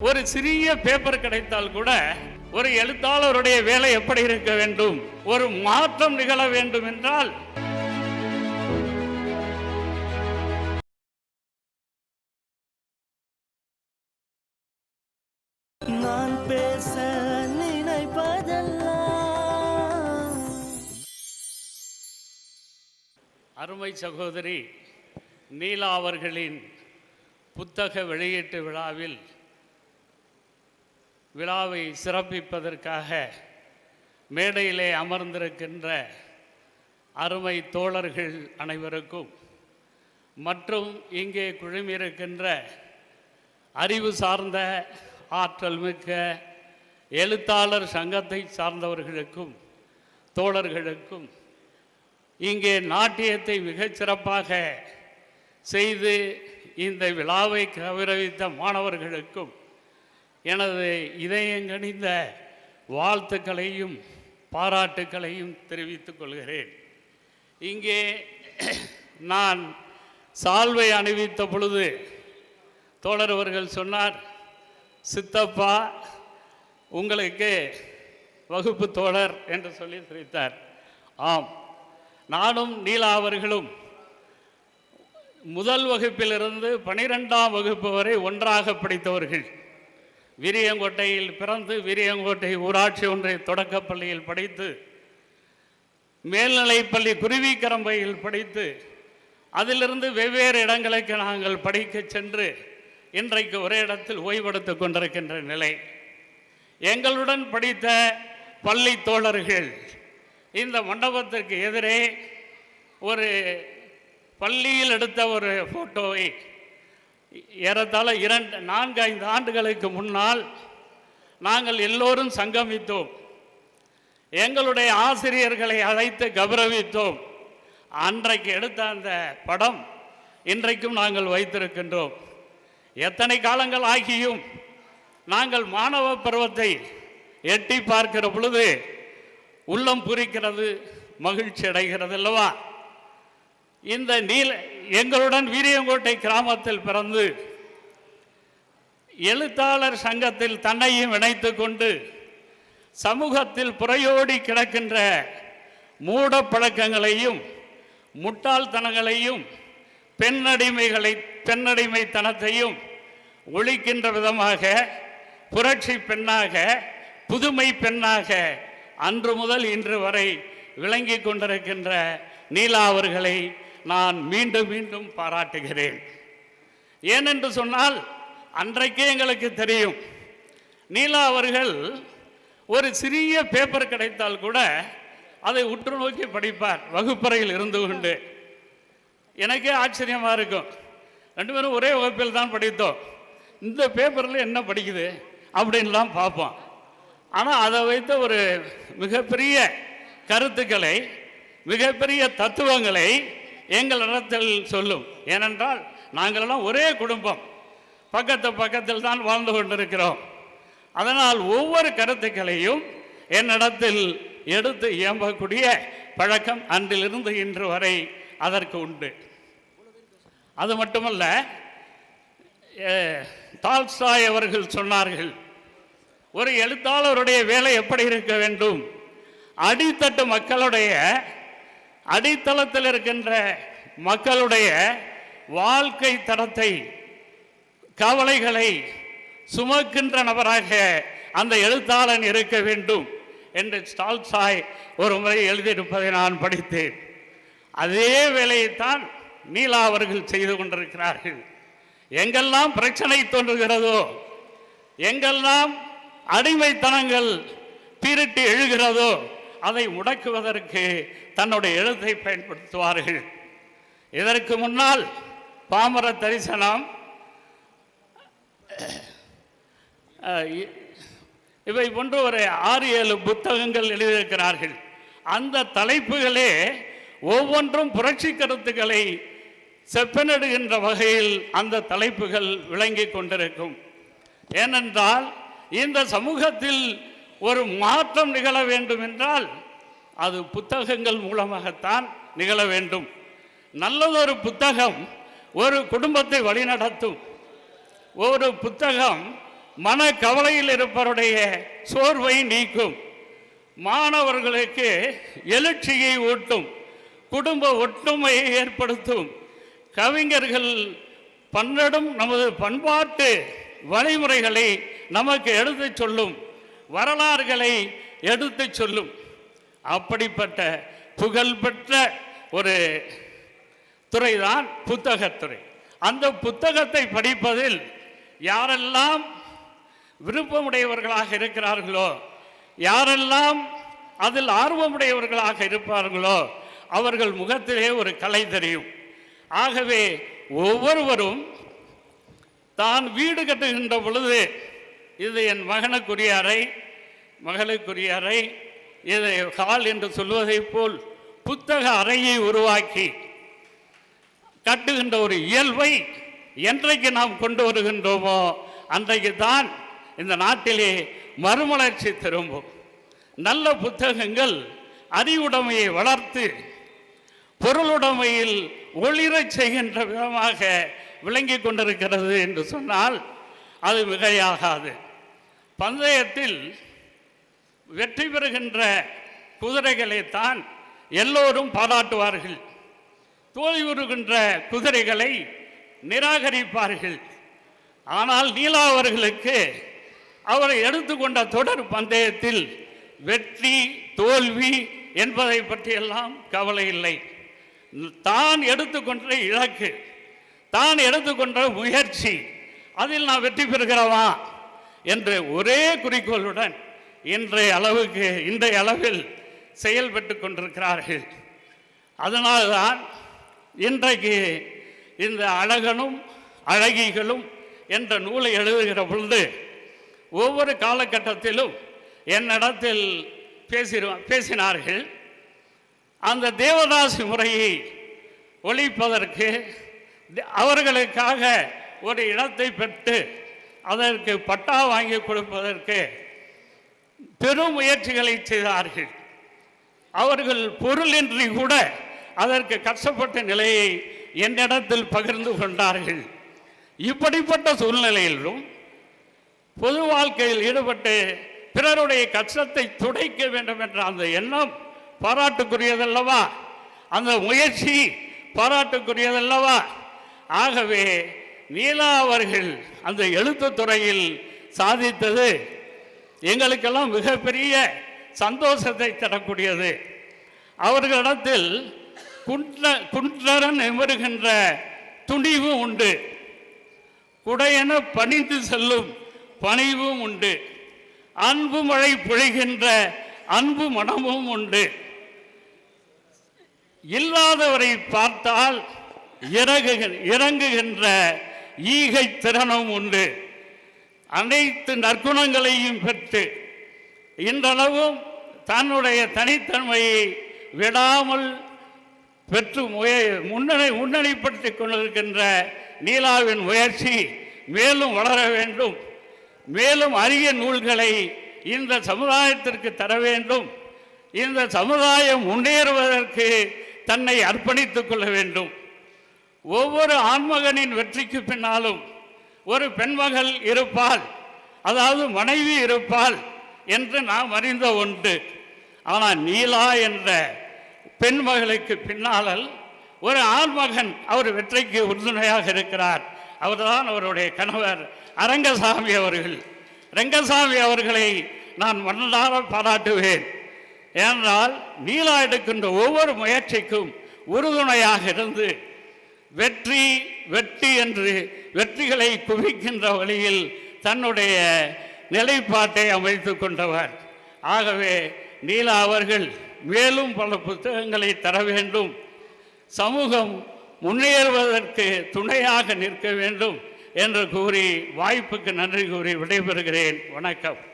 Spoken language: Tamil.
ஒரு சிறிய பேப்பர் கிடைத்தால் கூட ஒரு எழுத்தாளருடைய வேலை எப்படி இருக்க வேண்டும்? ஒரு மாற்றம் நிகழ வேண்டும் என்றால்? நான் பேச நினைப்பதெல்லாம். அருமை சகோதரி நீலா அவர்களின் புத்தக வெளியீட்டு விழாவில் விழாவை சிறப்பிப்பதற்காக மேடையிலே அமர்ந்திருக்கின்ற அருமை தோழர்கள் அனைவருக்கும் மற்றும் இங்கே குழுமியிருக்கின்ற அறிவு சார்ந்த ஆற்றல் மிக்க எழுத்தாளர் சங்கத்தை சார்ந்தவர்களுக்கும் தோழர்களுக்கும் இங்கே நாட்டியத்தை மிகச்சிறப்பாக செய்து இந்த விழாவை கௌரவித்த மாணவர்களுக்கும் எனது இதயங்கணிந்த வாழ்த்துக்களையும் பாராட்டுக்களையும் தெரிவித்துக் கொள்கிறேன். இங்கே நான் சால்வை அணிவித்த பொழுது தோழர் அவர்கள் சொன்னார் சித்தப்பா உங்களுக்கு வகுப்பு தோழர் என்று சொல்லி சிரித்தார். ஆம் நானும் நீலா அவர்களும் முதல் வகுப்பிலிருந்து பனிரெண்டாம் வகுப்பு வரை ஒன்றாக படித்தவர்கள். வீரியங்கோட்டையில் பிறந்து விரியங்கோட்டை ஊராட்சி ஒன்றை தொடக்கப்பள்ளியில் படித்து மேல்நிலைப்பள்ளி குருவிக்கரம்பையில் படித்து அதிலிருந்து வெவ்வேறு இடங்களுக்கு நாங்கள் படிக்கச் சென்று இன்றைக்கு ஒரே இடத்தில் ஓய்வெடுத்துக் கொண்டிருக்கின்ற நிலை. எங்களுடன் படித்த பள்ளி தோழர்கள் இந்த மண்டபத்திற்கு எதிரே ஒரு பள்ளியில் எடுத்த ஒரு ஃபோட்டோவை ஏறத்தாழ இரண்டு நான்கு ஐந்து ஆண்டுகளுக்கு முன்னால் நாங்கள் எல்லோரும் சங்கமித்தோம். எங்களுடைய ஆசிரியர்களை அழைத்து கௌரவித்தோம். அன்றைக்கு எடுத்த அந்த படம் இன்றைக்கும் நாங்கள் வைத்திருக்கின்றோம். எத்தனை காலங்கள் ஆகியும் நாங்கள் மாணவ பருவத்தை எட்டி பார்க்கிற பொழுது உள்ளம் புரிக்கிறது மகிழ்ச்சி அடைகிறது அல்லவா? இந்த நீல எங்களுடன் வீரியங்கோட்டை கிராமத்தில் பிறந்து எழுத்தாளர் சங்கத்தில் தன்னையும் இணைத்து கொண்டு சமூகத்தில் புறையோடி கிடக்கின்ற மூட பழக்கங்களையும் முட்டாள்தனங்களையும் பெண்ணடிமைகளை பெண்ணடிமைத்தனத்தையும் ஒழிக்கின்ற விதமாக புரட்சி பெண்ணாக புதுமை பெண்ணாக அன்று முதல் இன்று வரை விளங்கி கொண்டிருக்கின்ற நீலா அவர்களை நான் மீண்டும் மீண்டும் பாராட்டுகிறேன். ஏனென்று சொன்னால் அன்றைக்கே எங்களுக்கு தெரியும். நீலா அவர்கள் ஒரு சிறிய பேப்பர் கிடைத்தால் கூட அதை உற்று நோக்கி படிப்பார். வகுப்பறையில் இருந்து கொண்டு. எனக்கே ஆச்சரியமாக இருக்கும். ரெண்டு பேரும் ஒரே வகுப்பில் தான் படித்தோம். இந்த பேப்பரில் என்ன படிக்குது அப்படின்லாம் பார்ப்போம். ஆனால் அதை வைத்த ஒரு மிகப்பெரிய கருத்துக்களை மிகப்பெரிய தத்துவங்களை எங்களிடத்தில் சொல்லும். ஏனென்றால் நாங்களெல்லாம் ஒரே குடும்பம். பக்கத்து பக்கத்தில் தான் வாழ்ந்து கொண்டிருக்கிறோம். அதனால் ஒவ்வொரு கருத்துக்களையும் என்னிடத்தில் எடுத்து இயம்பக்கூடிய பழக்கம் அன்றிலிருந்து இன்று வரை அதற்கு உண்டு. அது மட்டுமல்ல அஹ், டால்ஸ்டாய் அவர்கள் சொன்னார்கள் ஒரு எழுத்தாளருடைய வேலை எப்படி இருக்க வேண்டும்? அடித்தட்டு மக்களுடைய அடித்தளத்தில் இருக்கின்ற மக்களுடைய வாழ்க்கை தரத்தை கவலைகளை சுமக்கின்ற நபராக அந்த எழுத்தாளன் இருக்க வேண்டும் என்று ஸ்டால்சாய் ஒரு முறை எழுதியிருப்பதை நான் படித்தேன். அதே வேலையைத்தான் நீலா அவர்கள் செய்து கொண்டிருக்கிறார்கள். எங்கெல்லாம் பிரச்சனை தோன்றுகிறதோ எங்கெல்லாம் அடிமைத்தனங்கள் பீரிட்டு எழுகிறதோ அதை முடக்குவதற்கு தன்னுடைய எழுத்தை பயன்படுத்துவார்கள். இதற்கு முன்னால் பாமர தரிசனம் இவை போன்று ஒரு ஆறு ஏழு புத்தகங்கள் எழுதியிருக்கிறார்கள். அந்த தலைப்புகளே ஒவ்வொன்றும் புரட்சி கருத்துக்களை செப்பனிடுகின்ற வகையில் அந்த தலைப்புகள் விளங்கி கொண்டிருக்கும். ஏனென்றால் இந்த சமூகத்தில் ஒரு மாற்றம் நிகழ வேண்டும் என்றால் அது புத்தகங்கள் மூலமாகத்தான் நிகழ வேண்டும். நல்லதொரு புத்தகம் ஒரு குடும்பத்தை வழிநடத்தும். ஒரு புத்தகம் மன கவலையில் இருப்பவருடைய சோர்வை நீக்கும். மாணவர்களுக்கு எழுச்சியை ஊட்டும். குடும்ப ஒற்றுமையை ஏற்படுத்தும். கவிஞர்கள் பன்னடும் நமது பண்பாட்டு வழிமுறைகளை நமக்கு எடுத்துச் சொல்லும். வரலாறுகளை எடுத்துச் சொல்லும். அப்படிப்பட்ட புகழ்பெற்ற ஒரு துறைதான் புத்தகத்துறை. அந்த புத்தகத்தை படிப்பதில் யாரெல்லாம் விருப்பமுடையவர்களாக இருக்கிறார்களோ யாரெல்லாம் அதில் ஆர்வமுடையவர்களாக இருப்பார்களோ அவர்கள் முகத்திலே ஒரு கலை தெரியும். ஆகவே ஒவ்வொருவரும் தான் வீடு கட்டுகின்ற பொழுது இது என் மகனுக்குரிய அறை மகளுக்குரிய அறை இதை ஹால் என்று சொல்வதைப் போல் புத்தக அறையை உருவாக்கி கட்டுகின்ற ஒரு இயல்பை என்றைக்கு நாம் கொண்டு வருகின்றோமோ அன்றைக்கு தான் இந்த நாட்டிலே மறுமலர்ச்சி திரும்பும். நல்ல புத்தகங்கள் அறிவுடைமையை வளர்த்து பொருளுடைமையில் ஒளிரச் செய்கின்ற விதமாக விளங்கி கொண்டிருக்கிறது என்று சொன்னால் அது மிகையாகாது. பந்தயத்தில் வெற்றி பெறுகின்ற குதிரைகளைத்தான் எல்லோரும் பாராட்டுவார்கள். தோல்வியுறுகின்ற குதிரைகளை நிராகரிப்பார்கள். ஆனால் நீலா அவர்களுக்கு அவரை எடுத்துக்கொண்ட தொடர் பந்தயத்தில் வெற்றி தோல்வி என்பதை பற்றியெல்லாம் கவலை இல்லை. தான் எடுத்துக்கொண்ட இலக்கு தான் எடுத்துக்கொண்ட முயற்சி அதில் நான் வெற்றி பெறுகிறவா? என்று ஒரே குறிக்கோளுடன் இன்றைய அளவுக்கு இன்றைய அளவில் செயல்பட்டு கொண்டிருக்கிறார்கள். அதனால்தான் இன்றைக்கு இந்த அழகனும் அழகிகளும் என்ற நூலை எழுதுகிற பொழுது ஒவ்வொரு காலகட்டத்திலும் என்னிடத்தில் பேசிரு பேசினார்கள். அந்த தேவதாசி முறையை ஒழிப்பதற்கு அவர்களுக்காக ஒரு இடத்தை பெற்று அதற்கு பட்டா வாங்கி கொடுப்பதற்கு பெரும் முயற்சிகளை செய்தார்கள். அவர்கள் பொருளின்றி கூட அதற்கு கஷ்டப்பட்ட நிலையை என்னிடத்தில் பகிர்ந்து கொண்டார்கள். இப்படிப்பட்ட சூழ்நிலையிலும் பொது வாழ்க்கையில் ஈடுபட்டு பிறருடைய கஷ்டத்தை துடைக்க வேண்டும் என்ற அந்த எண்ணம் பாராட்டுக்குரியதல்லவா? அந்த முயற்சி பாராட்டுக்குரியதல்லவா? ஆகவே நீலா அவர்கள் அந்த எழுத்து துறையில் சாதித்தது எங்களுக்கெல்லாம் மிகப்பெரிய சந்தோஷத்தை தரக்கூடியது. அவர்களிடத்தில் குன்ற குன்றரன் எமருகின்ற துணிவு உண்டு. குடையென பணிந்து செல்லும் பணிவும் உண்டு. அன்பு மழை பொழிகின்ற அன்பு மனமும் உண்டு. இல்லாதவரை பார்த்தால் இறங்குகின்ற ஈகை திறனும் உண்டு. அனைத்து நற்குணங்களையும் பெற்று இன்றளவும் தன்னுடைய தனித்தன்மையை விடாமல் பெற்று முய முன்னணி முன்னணிப்படுத்தி கொண்டிருக்கின்ற நீலாவின் முயற்சி மேலும் வளர வேண்டும். மேலும் அரிய நூல்களை இந்த சமுதாயத்திற்கு தர வேண்டும். இந்த சமுதாயம் முன்னேறுவதற்கு தன்னை அர்ப்பணித்துக் கொள்ள வேண்டும். ஒவ்வொரு ஆண்மகனின் வெற்றிக்கு பின்னாலும் ஒரு பெண்மகள் இருப்பாள் அதாவது மனைவி இருப்பாள் என்று நாம் அறிந்த ஒன்று. ஆனால் நீலா என்ற பெண்மகளுக்கு பின்னாலல் ஒரு ஆண்மகன் அவர் வெற்றிக்கு உறுதுணையாக இருக்கிறார். அவர்தான் அவருடைய கணவர் அரங்கசாமி அவர்கள். ரங்கசாமி அவர்களை நான் மனதார பாராட்டுவேன். ஏனென்றால் நீலா எடுக்கின்ற ஒவ்வொரு முயற்சிக்கும் உறுதுணையாக இருந்து வெற்றி வெற்றி என்று வெற்றிகளை குவிக்கின்ற வழியில் தன்னுடைய நிலைப்பாட்டை அமைத்து கொண்டவர். ஆகவே நீலா அவர்கள் மேலும் பல புத்தகங்களை தர வேண்டும். சமூகம் முன்னேறுவதற்கு துணையாக நிற்க வேண்டும் என்று கூறி வாய்ப்புக்கு நன்றி கூறி விடைபெறுகிறேன். வணக்கம்.